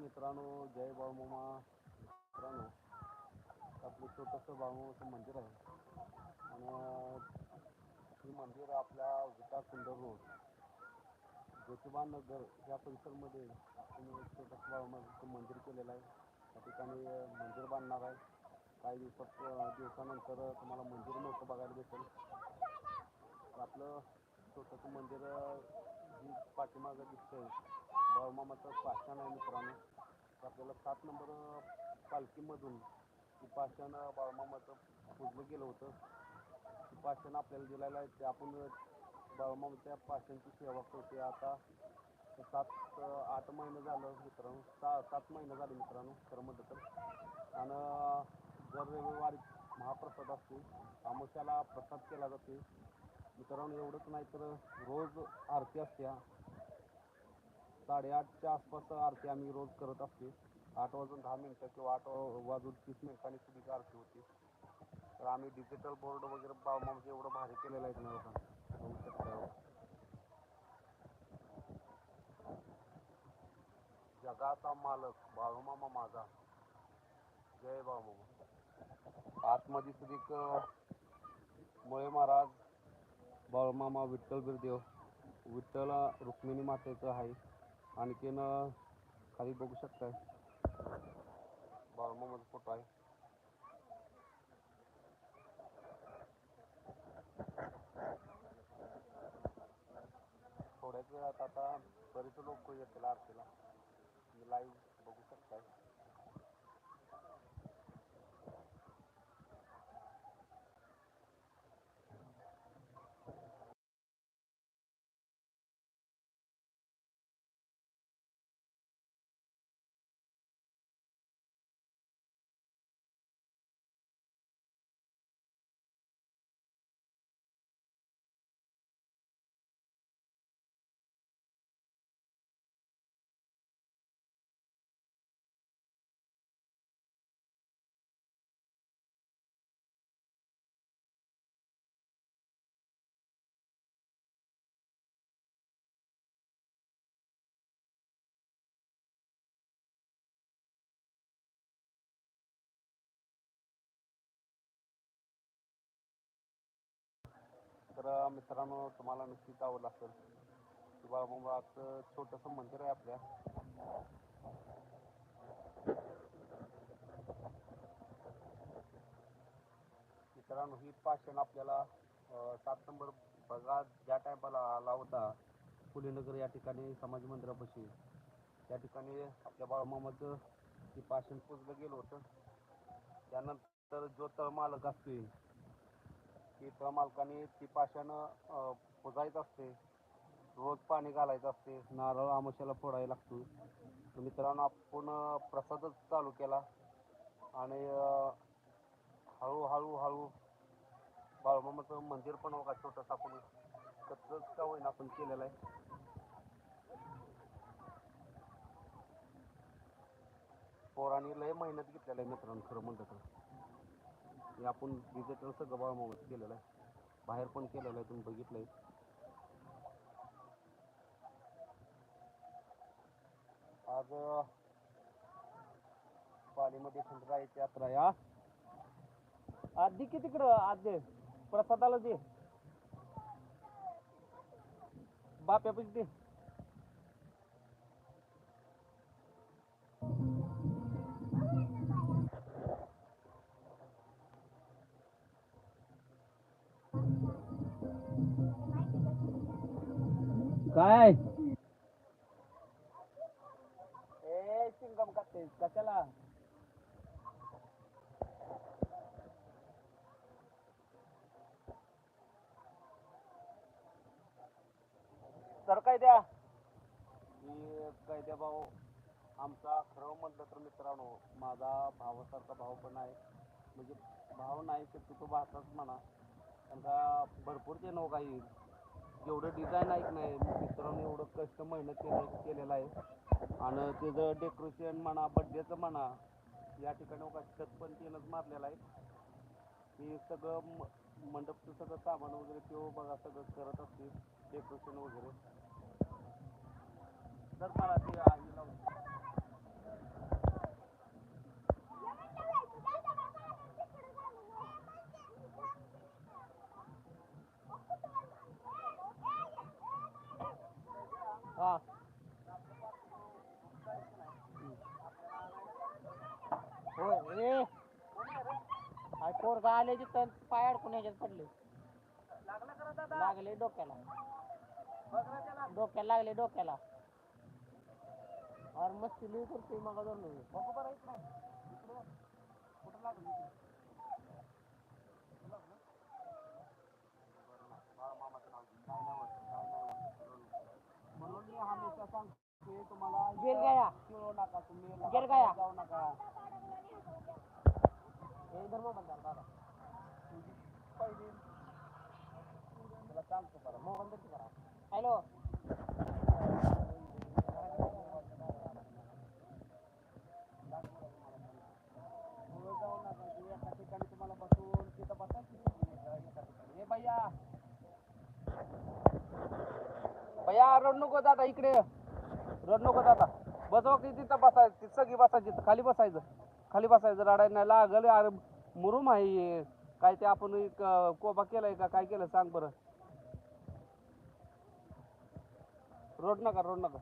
मित्रांनो जय बाळमामा मित्रांनो आपलं छोटंसं बाळमामाचं मंदिर आहे. आणि हे मंदिर आपल्या विटा सुंदर रोड ज्योतिबानगर या परिसरमध्ये आपण एक छोटंसं बाळमामाचं मंदिर केलेलं आहे. त्या ठिकाणी मंदिर बांधणार आहे. काही दिवसात दिवसानंतर तुम्हाला मंदिर मोठं बघायला भेटेल. तर आपलं छोटंसं मंदिर पाठीमागं दिसतंय. बाळमामाचं पाषाण आहे मित्रांनो. तर आपल्याला सात नंबर पालखीमधून पाषाण अं, बाळमामाचं पूजलं गेलं होतं. ते पाषाण आपल्याला दिलेलं आहे. ते आपण अं, बाळमामाच्या पाषाणची सेवा करते आता सात आठ महिने झालं मित्रांनो. सा सात महिने झाले मित्रांनो खरं म्हटलं तर. आणि दर रविवारी महाप्रसाद असतो आमोशाला प्रसाद केला जाते मित्रांनो एवढंच नाही तर रोज आरती असत्या साडेआठच्या आसपास आरती आम्ही रोज करत असते. आठ वाजून दहा मिनटं किंवा आठ वाजून तीस मिनिटांनी सुद्धा आरती होती. तर आम्ही डिजिटल बोर्ड वगैरे म्हणजे एवढं भारी केलेलं आहे ना लोकांना. शकता हो. जगाचा मालक बाळूमामा माझा. जय बाळूमामा. आतमध्ये सुद्धा मुळे महाराज बाळमामा विठ्ठल बिरदेव विठ्ठल रुक्मिणी मातेचं आहे. आणखीन खाली बघू शकताय. बाळमामाचा फोटो आहे. थोड्याच वेळात आता बरेच लोक येतील आरतीला. लाईव्ह बघू शकताय. तर मित्रांनो तुम्हाला नक्कीच आवडलं असेल. की बाळूमामाचं छोटंसं मंदिर आहे आपल्या. मित्रांनो ही पाषाण आपल्याला सात नंबर बघा ज्या टायमाला आला होता फुलेनगर या ठिकाणी समाज मंदिरापाशी. त्या ठिकाणी आपल्या बाळमामाचं हे पाषाण पुजलं गेलं होतं. त्यानंतर जो तळमालक की ती मालकाने ती पाशानं पुजायचं असते रोज पाणी घालायचं असते नारळ आमोशाला फोडायला लागतो. तर मित्रांनो आपण प्रसादच चालू केला आणि हळूहळू हळू बाळमामाचं मंदिर पण बघा छोटंसं आपण कच्चंच का होईना आपण केलेलं आहे. पोरांनी लय मेहनत घेतलेलं आहे मित्रांनो खरं म्हणलं तर. हे आपण डिजिटल सगळं बाळूमामाचं केलेलं आहे. बाहेर पण केलेलं आहे तुम्ही बघितलंय. आज पालीमध्ये खंडरायाची यात्रा या आधी की तिकडं आधी प्रसादाला दे. बाप्यापैकी दे. काय? ए चिंगम खाते कशाला? तर काय द्या. मी काय द्या भाऊ आमचा खरं म्हटलं तर मित्रांनो माझा भावासारखा भाऊ पण आहे. म्हणजे भाव नाही शक्यतो भाताच म्हणा. कारण का भरपूर ते नऊ काही एवढं डिझाईन ऐक नाही मित्रांनो एवढं कष्ट मेहनत केलं केलेलं आहे. आणि त्याचं डेकोरेशन म्हणा बड्डेचं म्हणा या ठिकाणी बघा छत पण त्यानंच मारलेलं आहे. ते सगळं म- मंडपचं सगळं सामान वगैरे ते बघा सगळं करत असते डेकोरेशन वगैरे. तर मला ते आहे लावून. हा. हो रे पोरगा आले तिथं पाय अडकून याच्यात पडले लागले डोक्याला डोक्याला लागले डोक्याला और मस्ती लिहू करते मग दोन कुठं लागली रड नको दादा इकडे रड नको दादा. बसव की तिथं बसायचं तिथं सगळी बसायची तिथं खाली बसायचं. खाली बसायचं रडायला नाही लागल अरे मुरुम आहे हे. काय ते आपण एक, अं, कोबा केलाय का काय केलं सांग बरं. रोड नका रोड नका.